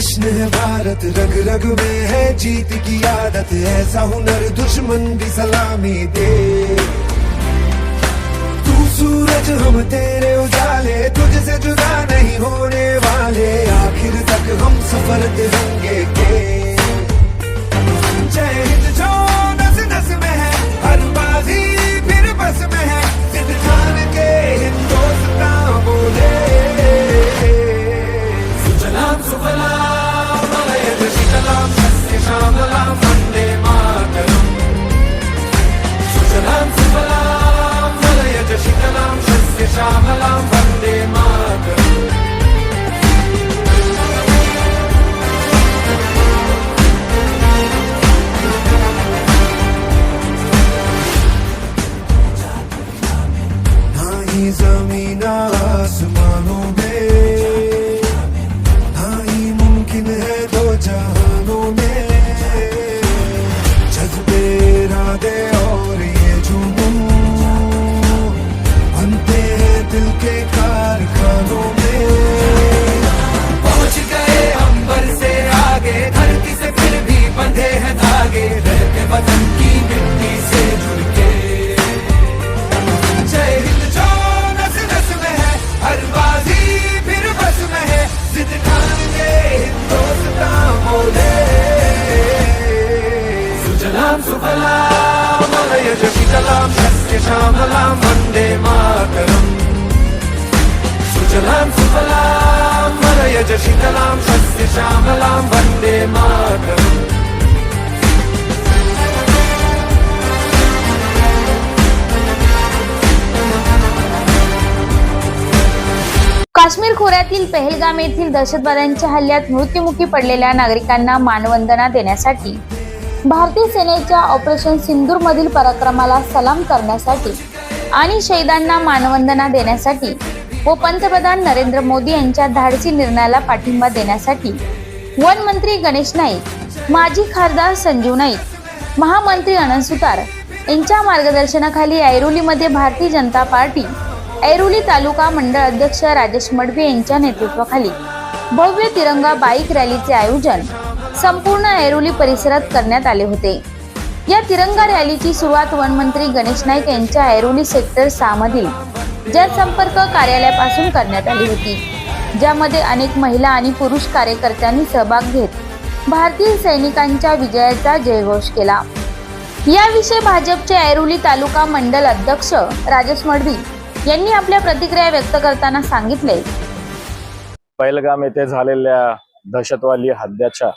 रग में है जीत की आदत ऐसा हुनर दुश्मन भी सलामी दे। तू सूरज हम तेरे उजाले तुझसे जुदा नहीं होने वाले आखिर तक हम सफर तिरंगे day मलयज शीतलाम सस्य वन्दे मातरम्। सुजलां सुफलां वरयज शीतलां सस्य श्यामलां वन्दे मातरम्। काश्मीर खोऱ्यातील पहलगाम येथील दहशतवाद्यांच्या हल्ल्यात मृत्युमुखी पडलेल्या नागरिकांना मानवंदना देण्यासाठी भारतीय सेनेच्या ऑपरेशन सिंदूरमधील पराक्रमाला सलाम करण्यासाठी आणि शहीदांना मानवंदना देण्यासाठी व पंतप्रधान नरेंद्र मोदी यांच्या धाडसी निर्णयाला पाठिंबा देण्यासाठी वन मंत्री गणेश नाईक माजी खासदार संजीव नाईक महामंत्री अनंत सुतार यांच्या मार्गदर्शनाखाली ऐरोलीमध्ये भारतीय जनता पार्टी ऐरोली तालुका मंडळ अध्यक्ष राजेश मडवे यांच्या नेतृत्वाखाली भव्य तिरंगा बाईक रॅलीचे आयोजन संपूर्ण ऐरोली परिसरात करण्यात आले होते. या तिरंगा रॅलीची सुरुवात वनमंत्री गणेश नाईक यांच्या ऐरोली सेक्टर सहा मधील जनसंपर्क कार्यालयापासून करण्यात आली होती ज्यामध्ये अनेक महिला आणि पुरुष कार्यकर्त्यांनी सहभाग घेत भारतीय सैनिकांच्या विजयाचा जयघोष केला. याविषयी भाजपचे ऐरोली तालुका मंडल अध्यक्ष राजेश मडवी यांनी आपल्या प्रतिक्रिया व्यक्त करताना सांगितले. पैलगाम येथे झालेल्या दहशतवादी हद्द्याच्या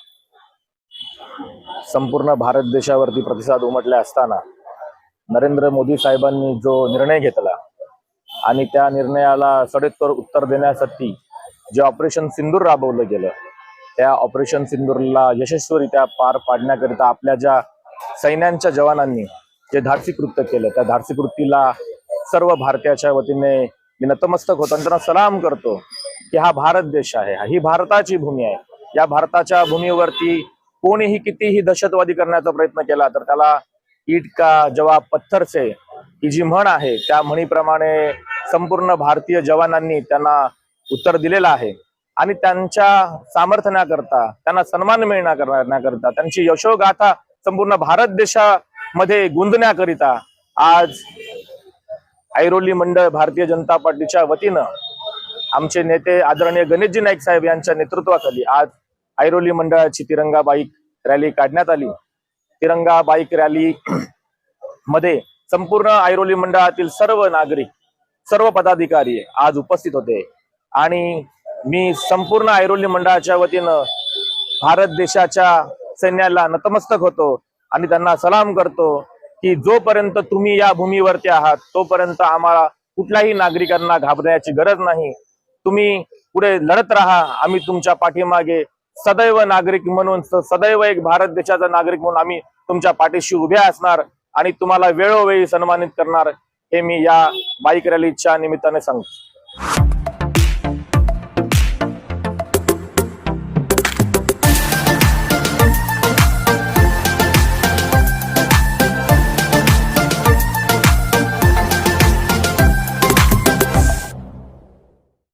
संपूर्ण भारत देशावरती प्रतिसाद उमटले असताना नरेंद्र मोदी साहेबांनी जो निर्णय घेतला आणि त्या निर्णयाला सडेतोड उत्तर देण्यासाठी जे ऑपरेशन सिंदूर राबवलं गेलं त्या ऑपरेशन सिंदूरला यशस्वीरित्या पार पाडण्याकरिता आपल्या ज्या सैन्यांच्या जवानांनी जे धाडसी कृत्य केलं त्या धाडसी कृतीला सर्व भारतीयाच्या वतीने मी नतमस्तक होतो आणि त्यांना सलाम करतो की हा भारत देश आहे ही भारताची भूमी आहे. या भारताच्या भूमीवरती कोणीही कितीही दहशतवादी करण्याचा प्रयत्न केला तर त्याला ईट का जवाब पत्थर से ही जी म्हण आहे त्या म्हणीप्रमाणे संपूर्ण भारतीय जवानांनी त्यांना उत्तर दिलेलं आहे. आणि त्यांच्या सामर्थ्याकरता त्यांना सन्मान मिळण्याकरता त्यांची यशोगाथा संपूर्ण भारत देशामध्ये गुंजण्याकरिता आज ऐरोली मंडळ भारतीय जनता पार्टीच्या वतीनं आमचे नेते आदरणीय गणेशजी नाईक साहेब यांच्या नेतृत्वाखाली आज ऐरोली मंडळाची तिरंगा बाईक रॅली काढण्यात आली. तिरंगा बाईक रॅली मध्ये संपूर्ण ऐरोली मंडळातील सर्व नागरिक सर्व पदाधिकारी आज उपस्थित होते. आणि मी संपूर्ण ऐरोली मंडळाच्या वतीनं भारत देशाच्या सैन्याला नतमस्तक होतो आणि त्यांना सलाम करतो की जोपर्यंत तुम्ही या भूमीवरती आहात तोपर्यंत आम्हाला कुठल्याही नागरिकांना घाबरण्याची गरज नाही. तुम्ही पुढे लढत राहा आम्ही तुमच्या पाठीमागे सदैव नागरिक म्हणून सदैव एक भारत देशाचा नागरिक म्हणून आम्ही तुमच्या पाठीशी उभे असणार आणि तुम्हाला वेळोवेळी सन्मानित करणार हे मी या बाईक रॅलीच्या निमित्ताने सांगतो.